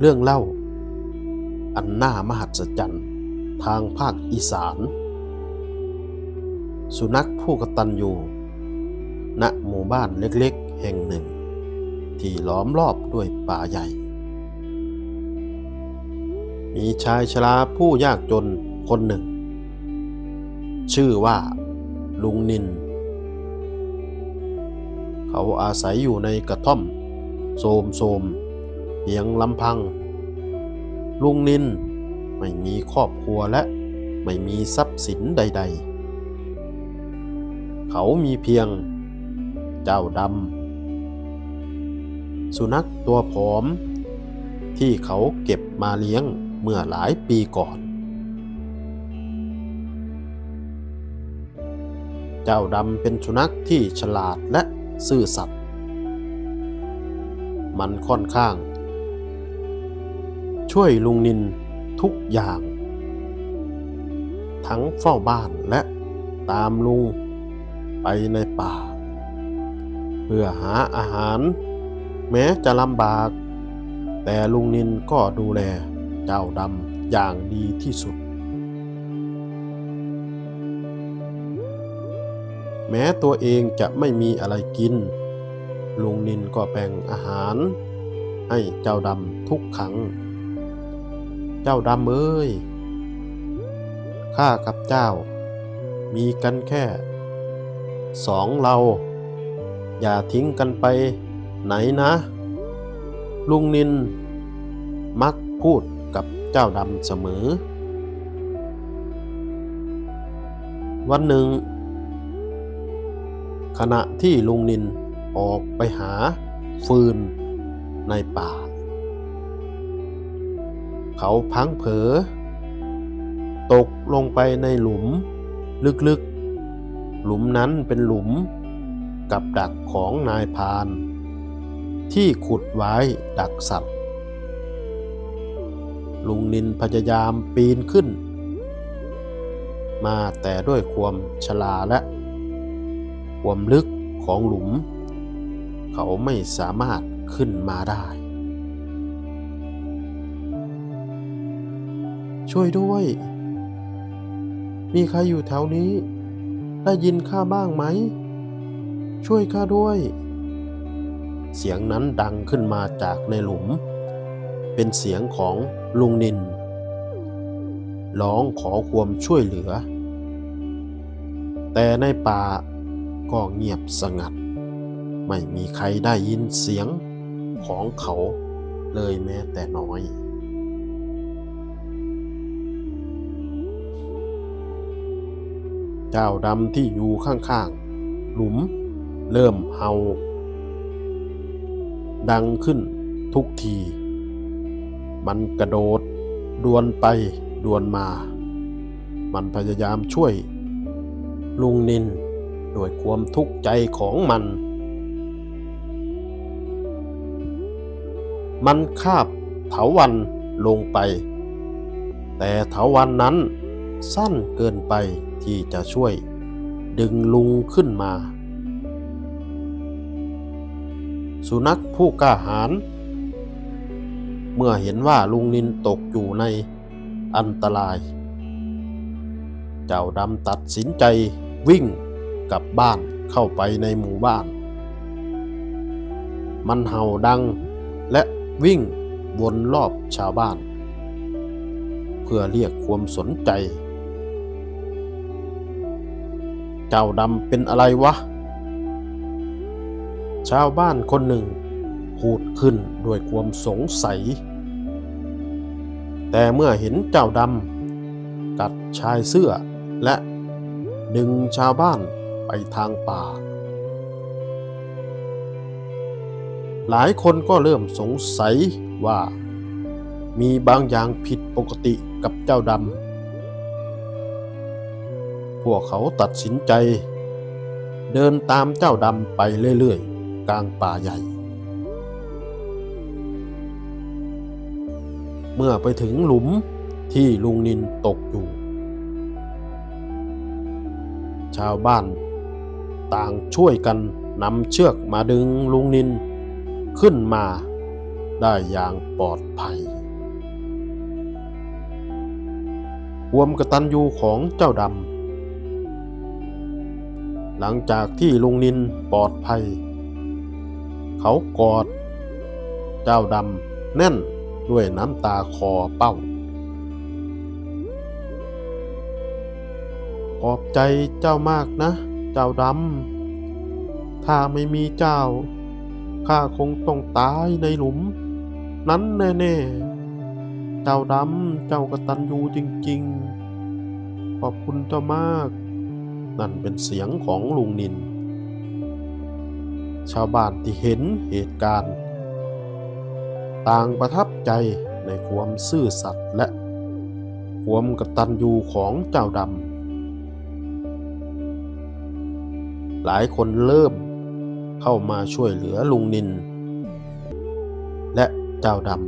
เรื่องเล่า อันน่ามหัศจรรย์ทางภาคอีสาน สุนัขผู้กตัญญูณหมู่บ้านเล็กๆ แห่งหนึ่ง ที่ล้อมรอบด้วยป่าใหญ่ มีชายชราผู้ยากจนคนหนึ่ง ชื่อว่าลุงนิน เขาอาศัยอยู่ในกระท่อม โสมโสม เพียงลำพัง ลุงนินไม่มีครอบครัวและไม่มีทรัพย์สินใด ๆ เขามีเพียงเจ้าดำ สุนัขตัวผอม ที่เขาเก็บมาเลี้ยงเมื่อหลายปีก่อน เจ้าดำเป็นสุนัขที่ฉลาดและซื่อสัตย์มันค่อนข้าง ช่วยลุงนินทุกอย่าง ทั้งเฝ้าบ้านและตามลุงไปในป่า เพื่อหาอาหาร แม้จะลำบาก แต่ลุงนินก็ดูแลเจ้าดำอย่างดีที่สุด แม้ตัวเองจะไม่มีอะไรกิน ลุงนินก็แบ่งอาหารให้เจ้าดำทุกครั้ง เจ้าดำเอ้ย ข้ากับเจ้า มีกันแค่สองเรา อย่าทิ้งกันไปไหนนะ ลุงนิน มักพูดกับเจ้าดำเสมอ วันหนึ่ง ขณะที่ลุงนินออกไปหาฟืนในป่า เขาพังเผลอตกลงไปในหลุม ลึกๆ หลุมนั้นเป็นหลุม กับดักของนายพาน ที่ขุดไว้ดักสัตว์ ลุงนินพยายามปีนขึ้น มาแต่ด้วยความชราและความลึกของหลุม เขาไม่สามารถขึ้นมาได้ ช่วยด้วย มีใครอยู่แถวนี้ ได้ยินข้าบ้างไหม ช่วยข้าด้วย เสียงนั้นดังขึ้นมาจากในหลุม เป็นเสียงของลุงนิน ร้องขอความช่วยเหลือ แต่ในป่าก็เงียบสงัด ไม่มีใครได้ยินเสียงของเขาเลยแม้แต่น้อย จ้าดำที่อยู่ข้างๆ หลุม เริ่มเห่า ดังขึ้นทุกที มันกระโดด ดวนไปดวนมา มันพยายามช่วย ลุงนินด้วยความทุกข์ใจของมัน มันคาบเถาวันลงไป แต่เถาวันนั้นสั้นเกินไป ที่จะช่วยดึงลุงขึ้นมา สุนัขผู้กล้าหาญเมื่อเห็นว่าลุงนินตกอยู่ในอันตราย เจ้าดำตัดสินใจวิ่งกลับบ้านเข้าไปในหมู่บ้าน มันเห่าดังและวิ่งวนรอบชาวบ้าน เพื่อเรียกความสนใจ เจ้าดำเป็นอะไรวะ ชาวบ้านคนหนึ่งพูดขึ้นด้วยความสงสัย แต่เมื่อเห็นเจ้าดำกัดชายเสื้อและดึงชาวบ้านไปทางป่า หลายคนก็เริ่มสงสัยว่า มีบางอย่างผิดปกติกับเจ้าดำ พวกเขาตัดสินใจ เดินตามเจ้าดำไปเรื่อยๆ กลางป่าใหญ่ เมื่อไปถึงหลุมที่ลุงนินตกอยู่ ชาวบ้านต่างช่วยกันนำเชือกมาดึงลุงนินขึ้นมาได้อย่างปลอดภัยความกระตัญญูของเจ้าดำ หลังจากที่ลุงนินปลอดภัย เขากอด เจ้าดำแน่นด้วยน้ำตาคอเป้า ขอบใจเจ้ามากนะ เจ้าดำ ถ้าไม่มีเจ้า ข้าคงต้องตายในหลุม นั้นแน่ๆ เจ้าดำ เจ้ากตัญญูจริงๆ ขอบคุณเจ้ามาก นั่นเป็นเสียงของลุงนิน ชาวบ้านที่เห็นเหตุการณ์ ต่างประทับใจในความซื่อสัตย์และความกตัญญูของเจ้าดำ หลายคนเริ่มเข้ามาช่วยเหลือลุงนิน และเจ้าดำ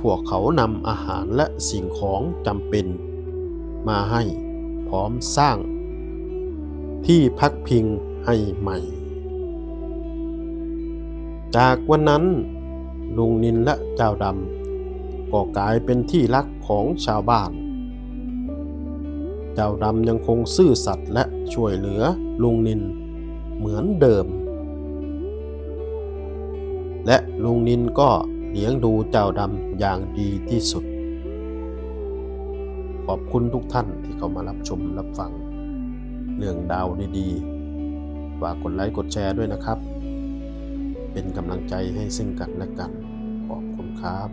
พวกเขานำอาหารและสิ่งของจำเป็นมาให้ พร้อมสร้าง ที่พักพิงให้ใหม่ จากวันนั้น ลุงนินและเจ้าดำก็กลายเป็นที่รักของชาวบ้าน เจ้าดำยังคงซื่อสัตย์และช่วยเหลือลุงนินเหมือนเดิม และลุงนินก็เลี้ยงดูเจ้าดำอย่างดีที่สุด ขอบคุณทุกท่านที่เข้ามารับชมรับฟัง เรื่องดาวดีๆฝากกดไลค์กดแชร์ด้วยนะครับ เป็นกำลังใจให้ซึ่งกันและกัน ขอบคุณครับ